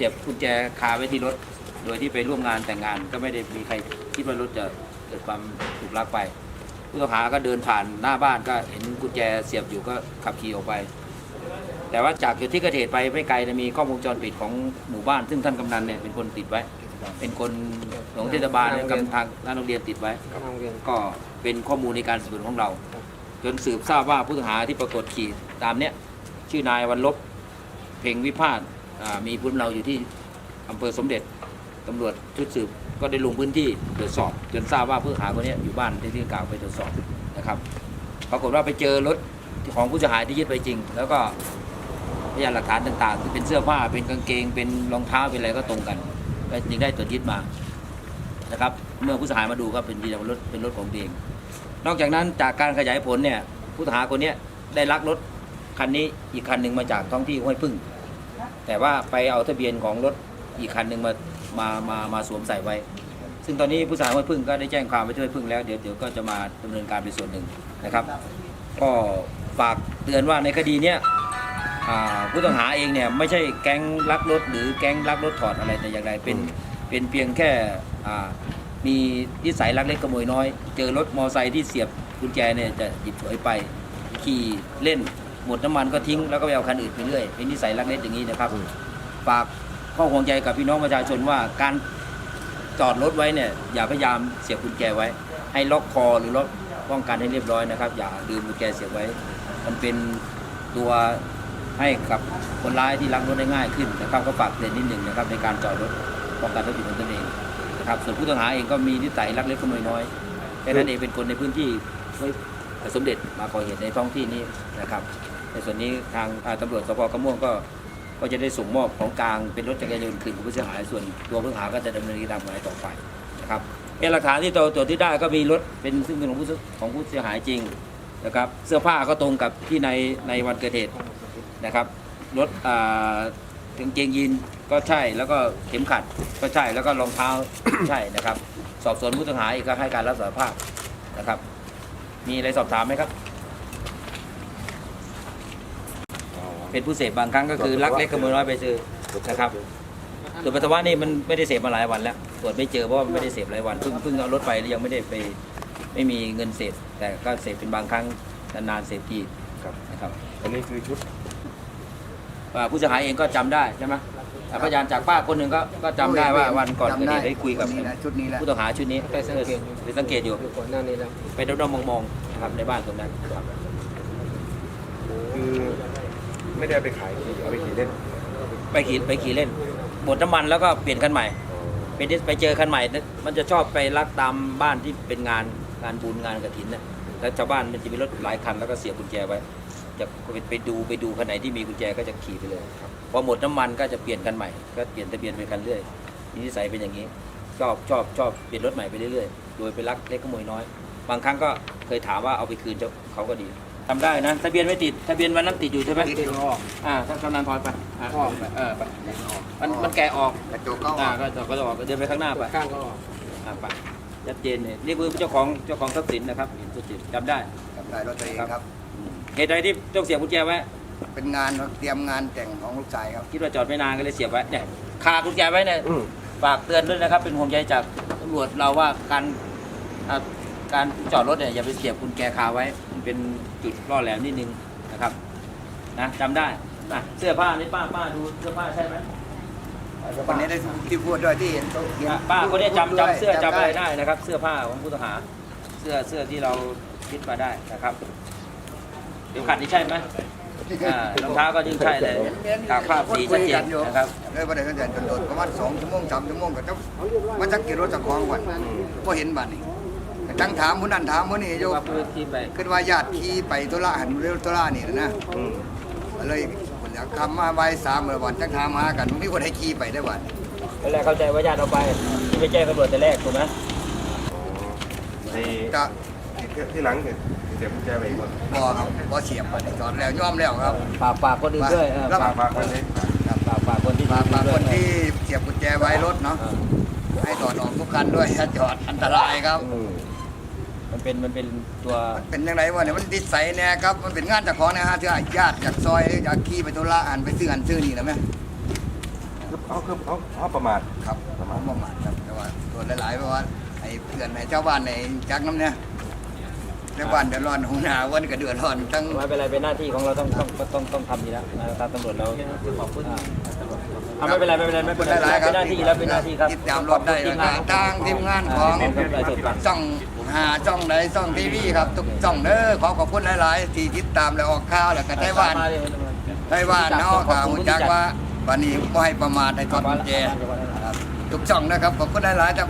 สียบกุญแจคาไว้ที่รถ โดยที่ไปร่วมงานแต่งงาน ก็ไม่ได้มีใครคิดว่ารถจะเกิดความถูกลักไป ผู้ต้องหาก็เดินผ่านหน้าบ้านก็เห็นกุญแจเสียบอยู่ก็ขับขี่ออกไป แต่ว่าจากจุดที่เกิดเหตุไปไม่ไกลเนี่ยมีกล้องวงจรปิดของหมู่บ้าน ซึ่งท่านกำนันเนี่ยเป็นคนติดไว้ เป็นคนของเทศบาลเนี่ยกำทางร้านโรงเรียนติดไว้ ก็เป็นข้อมูลในการสืบสวนของเรา จนสืบทราบว่าผู้ต้องหาที่ปรากฏขี่ตามเนี้ยชื่อนายวันลบ เพ่งวิพาท มีภูมิเนาอยู่ที่อำเภอสมเด็จตำรวจชุดสืบก็ได้ลงพื้นที่ตรวจสอบจนทราบว่าผู้หาคนนี้อยู่บ้านที่ที่กล่าวไปตรวจสอบนะครับปรากฏว่าไปเจอรถของผู้เสียหายที่ยึดไปจริง แล้วก็พยานหลักฐานต่างๆเป็นเสื้อผ้าเป็นกางเกง เป็นรองเท้าเป็นอะไรก็ตรงกันก็จึงได้ตรวจยึดมานะครับเมื่อผู้เสียหายมาดูก็เป็นยืนรถเป็นรถของเองนอกจากนั้นจากการขยายผลเนี่ยผู้ต้องหาคนนี้ได้ลักรถคันนี้อีกคันหนึ่งมาจากท้องที่ห้วยพึ่ง แต่ว่าไปเอาทะเบียนของรถอีกคันหนึ่งมามามามาสวมใส่ไว้ ซึ่งตอนนี้ผู้สาวห้วยพึ่งก็ได้แจ้งความไปที่ห้วยพึ่งแล้วเดี๋ยวเดี๋ยวก็จะมาดำเนินการเป็นส่วนหนึ่งนะครับ ก็ฝากเตือนว่าในคดีเนี้ยอ่าผู้ต้องหาเองเนี่ยไม่ใช่แก๊งลักรถ หรือแก๊งลักรถถอดอะไรแต่อย่างไรเป็นเป็นเพียงแค่อ่ามีนิสัยลักเล็กขโมยน้อย เจอรถมอไซค์ที่เสียบกุญแจเนี่ยจะหยิบฉวยไปขี่เล่น หมดน้ำมันก็ทิ้งแล้วก็ไปเอาคันอื่นไปเรื่อยเป็นนิสัยลักเล็กอย่างนี้นะครับฝากข้อห่วงใยกับพี่น้องประชาชนว่าการจอดรถไว้เนี่ยอย่าพยายามเสียบกุญแจไว้ ให้ล็อกคอหรือล็อกป้องกันให้เรียบร้อยนะครับ อย่าลืมกุญแจเสียบไว้ มันเป็นตัวให้กับคนร้ายที่ลักรถได้ง่ายขึ้นนะครับก็ฝากเตือนนิดหนึ่งนะครับในการจอดรถป้องกันทรัพย์สินของตนเองนะครับส่วนผู้ต้องหาเองก็มีนิสัยลักเล็กขโมยน้อยแค่นั้นเองเป็นคนในพื้นที่ห้วย สมเด็จมาก่อเหตุในท้องที่นี้นะครับ ในส่วนนี้ทางอ่าตำรวจสพกระม่วงก็ก็จะได้ส่งมอบของกลางเป็นรถจักรยานยนต์คืนผู้เสียหายส่วนตัวผู้ต้องหาก็จะดำเนินคดีตามกฎหมายต่อไปนะครับเป็นหลักฐานที่ตัวตัวจที่ได้ก็มีรถเป็นซึ่งเป็นของผู้ของผู้เสียหายจริงนะครับ เสื้อผ้าก็ตรงกับที่ในในวันเกิดเหตุนะครับรถอ่ากางเกงยีนก็ใช่แล้วก็เข็มขัดก็ใช่แล้วก็รองเท้าใช่นะครับ สอบสวนผู้ต้องหาอีกก็ให้การรับสารภาพนะครับ มีอะไรสอบถามไหมครับ เป็นผู้เสพบางครั้งก็คือลักเล็กขโมยน้อยไปซื้อนะครับตรวจปัสสาวะนี่มันไม่ได้เสพมาหลายวันแล้วตรวจไม่เจอเพราะว่ามันไม่ได้เสพหลายวันเพิ่งเพิ่งเอารถไปแล้วยังไม่ได้ไปไม่มีเงินเสพแต่ก็เสพเป็นบางครั้งนานๆเสพทีครับนะครับอันนี้คือชุด อ่าผู้เสียหายเองก็จำได้ใช่ไหม อ่าพยานจากป้าคนหนึ่งก็ก็จำได้ว่าวันก่อนเกิดเหตุได้คุยกับนี่แหละชุดนี้แหละผู้ต้องหาชุดนี้ไปสังเกตไปสังเกตอยู่อยู่ก่อนหน้านี้แล้วไปด้อมๆมองๆนะครับในบ้านตรงนั้นครับคือไม่ได้เอาไปขายเอาไปขี่เล่นไปขี่ไปขี่เล่นหมดน้ำมันแล้วก็เปลี่ยนคันใหม่ไปดิไปเจอคันใหม่นะมันจะชอบไปลักตามบ้านที่เป็นงานงานบุญงานกระถินนะแล้วชาวบ้านมันจะมีรถหลายคันแล้วก็เสียบกุญแจไว้ จะไปไปดูไปดูคันไหนที่มีกุญแจก็จะขี่ไปเลยพอหมดน้ำมันก็จะเปลี่ยนคันใหม่ก็เปลี่ยนทะเบียนเป็นคันเรื่อยนิสัยเป็นอย่างนี้ชอบชอบชอบเปลี่ยนรถใหม่ไปเรื่อยๆ โดยไปลักเล็กขโมยน้อย บางครั้งก็เคยถามว่าเอาไปคืนเจ้าเขาก็ดีทำได้นะทะเบียนไม่ติดทะเบียนวันนั้นติดอยู่ใช่ไหมติดอยู่ออกอ่าท่านกำนันพรไปอ่าออกเออไปมันมันแกะออกกระจกก็ออ่าอกก็จะก็จะออกก็เดินไปข้างหน้าไปข้างก็ออกอ่าไปชัดเจนเนี่ยนี่คือเจ้าของเจ้าของทรัพย์สินนะครับเห็นทรัพย์สินจำได้ได้รถตัวเองครับ เหตุใดที่ต้องเสียบกุญแจไว้ เป็นงานเตรียมงานแต่งของลูกชายครับ คิดว่าจอดไม่นานก็เลยเสียบไว้เนี่ยคากุญแจไว้เนี่ยอืม ฝากเตือนด้วยนะครับ เป็นห่วงใยจากตำรวจเราว่าการอ่าการจอดรถเนี่ยอย่าไปเสียบกุญแจคาไว้มันเป็นจุดล่อแหลมนิดนึงนะครับนะจำได้นะเสื้อผ้านี่ป้าป้าดูเสื้อผ้าใช่ไหมคนนี้ได้ที่พูดด้วยที่เห็นเขาเขียนอะป้าคนนี้จำด้วยจำเสื้อจำอะไรได้นะครับ เสื้อผ้าของผู้ต้องหา เสื้อเสื้อที่เราคิดมาได้นะครับ เดี๋ยวขัดนี่ใช่ไหมอ่ารองเท้าก็ยิ่งใช่เลยตากภาพสีชัดเจนนะครับเลยประเด็นก็จะจนโดนประมาณสองชั่วโมงสามชั่วโมงก็จะมันจะกี่รถจะคล้องก่อนก็เห็นบัตรนี่ก็จังถามผู้นั้นถามผู้นี้โยว่าพื้นที่ไปคิดว่าญาติขี่ไปตุลาหันเร็วตุลานี่นะอืมก็เลยคนอยากทำมาใบายสามเมื่อวันจังถามหากันมีคนให้ขี่ไปได้วันตอนแรกเข้าใจว่าญาติเอาไปที่ไปแจ้งตำรวจแต่แรกถูกไหมในจะ ที่ที่หลังเนี่ยเสียบกุญแจไปอีกคนบอครับบอเสียบไปจอดแล้วย่อมแล้วครับ ฝากฝากคนอื่นด้วยเออครับฝากฝากไว้เลยฝากฝากคนที่ฝากฝากด้ควยนที่เสียบกุญแจไว้รถเนาะเออให้ถอดออกทุกคันด้วยถ้าจอดอันตรายครับอืมมันเป็นมันเป็นตัวเป็นยังไงวะเนี่ยมันดิสัยเนี่ยครับมันเป็นงานเจากของนะฮะที่ญาติจากซอยอยากขี่ไปธุระอ่านไปซื้ออันซื้อนี่นะแม่เขาคือเขาเขาประมาทครับประมาณประมาณครับแต่ว่าตัวหลายๆเพราะว่าไอ้เพื่อนไอ้เจ้าบ้านในจักน้ำเนี่ย เจ้าบ้านเดือดร้อนหัวหน้าวันก็เดือดร้อนทั้งไม่เป็นไรเป็นหน้าที่ของเราต้องต้องต้องต้องทำอยู่แล้วนะครับตำรวจเราขอบคุณอ่าไม่เป็นไรไม่เป็นไรไม่เป็นไรหลายๆครัเป็นหน้าที่แล้วเป็นหน้าที่ครับติดตามรถได้แล้วก็ทางทีมงานของครับไลฟ์สดครับช่องหาช่องไหนช่องทีวีครับทุกช่องเด้อขอขอบคุณหลาย ๆ ที่ติดตามและออกข่าวแล้วก็ไต้หวันไต้หวันเนาะข่าวจักว่าวันนี้บ่ให้ประมาทให้ทอดกุญแจครับทุกช่องนะครับขอบคุณหลาย ๆ ครับ